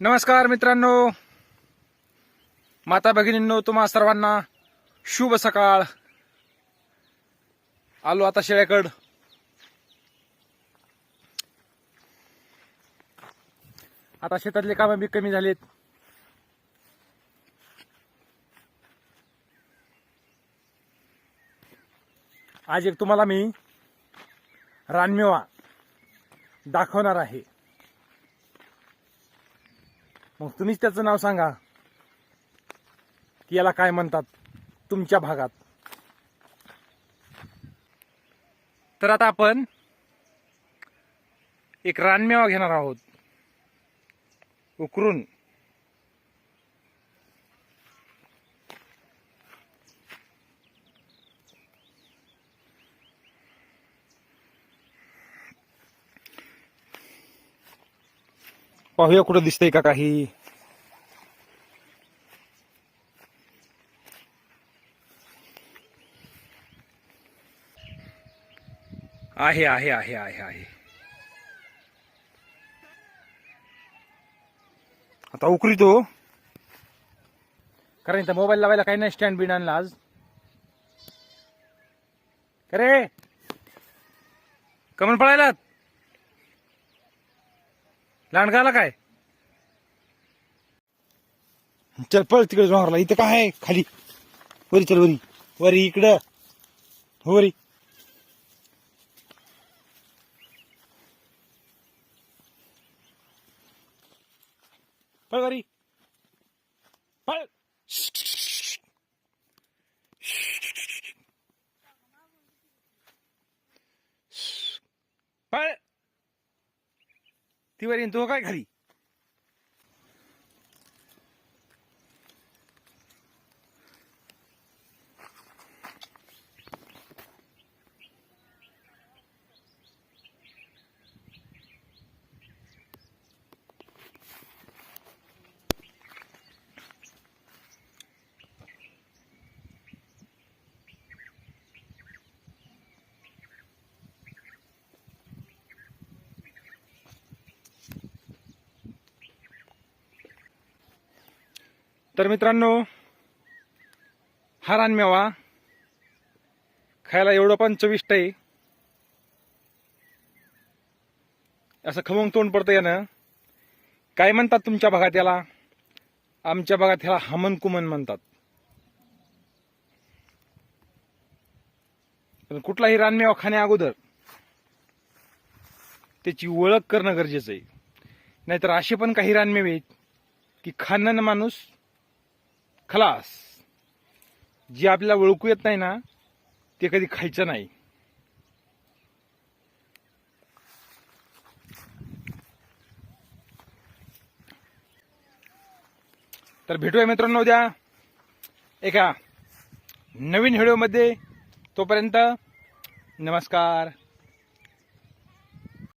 नमस्कार मित्रांनो. माता भगिनींनो तुम्हा सर्वांना शुभ सकाळ. आलो आता शेळ्याकड. आता शेतातले कामं बी कमी झालेत. आज एक तुम्हाला मी रानमेवा दाखवणार आहे. मग तुम्हीच त्याचं नाव सांगा. की याला काय म्हणतात? तुमच्या भागात. तर आता आपण एक रानमेवा घेणार आहोत. उकरून. पाहूया कुठं दिसतंय का काही. आहे आहे आहे आहे आहे. आता उकरी तो. कारण इथं मोबाईल लावायला काही नाही स्टँड बिन आणला आज. करे कमन पळायला लांडगाला काय? चल पळ तिकडे जोहरला इथं काय आहे? खाली. वरी चल वरी. वरी इकडं. हो वरी. पळ घरी. पळ. पळ. ती वरी तू हो काय खाली तर मित्रांनो हा रानमेवा खायला एवढं पण चविष्ट आहे. असं खमंग तोंड पडतं यानं. काय म्हणतात तुमच्या भागात याला? आमच्या भागात ह्याला हमन कुमन म्हणतात. पण कुठलाही रानमेवा खाण्या अगोदर त्याची ओळख करणं गरजेचं आहे. नाहीतर असे पण काही रानमेवे आहेत की खाणं माणूस खलास. जी आपल्याला ओळखू येत नाही ना ते कधी खायचं नाही. तर भेटूया मित्रांनो उद्या. एका नवीन व्हिडिओमध्ये तोपर्यंत नमस्कार.